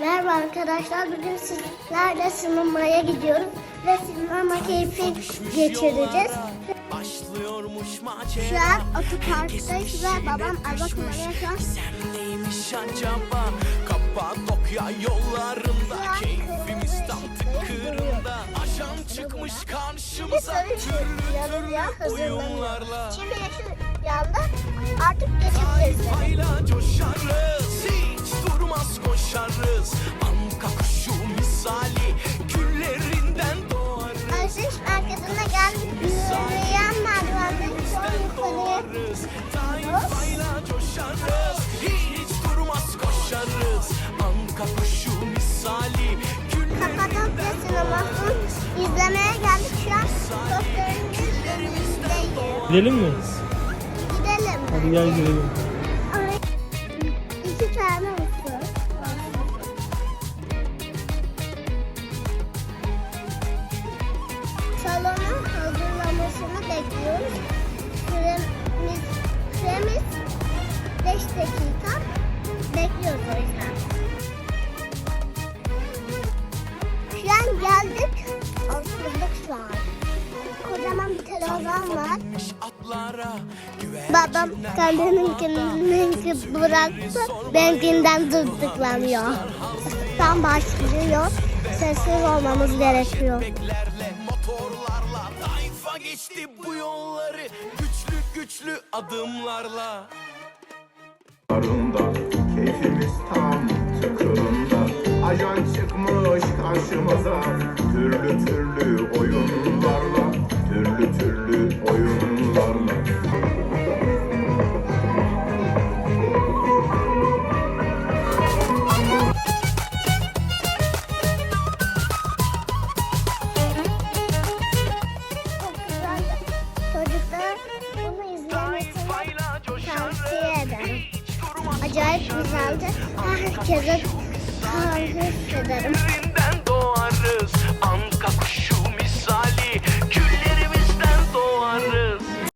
Merhaba arkadaşlar. Bugün sizlerle sinemaya gidiyoruz ve sinema keyfi geçireceğiz. Başlıyormuş macera Şu an otoparktayız ve babam araba kullanıyor şu an. Neymiş acaba Kapadokya yollarında Keyfimiz tam tıkırında Ajan çıkmış karşımıza Türlü hazırlanıyor. oyunlarla Şimdi şu yanda artık geçebiliriz. Tayfayla coşarız Gidelim mi? Gidelim. Hadi gel gidelim. Ay, İki tane usul. Salonun hazırlamasını bekliyoruz. Süremiz, süremiz 5 dakika. Bekliyoruz o yüzden. Şu an geldik. Oturduk şu an. Televizyon var. Babam kendininkini bıraktı. Benimkinden dırdıklanıyor. Tam başlıyor. Sessiz olmamız gerekiyor. Beklerle motorlarla Tayfa geçti bu yolları Güçlü güçlü adımlarla keyfimiz tam tıkırında Ajan çıkmış karşımıza acayip güzeldi. Herkese kahve ederim. doğarız. Anka kuşu.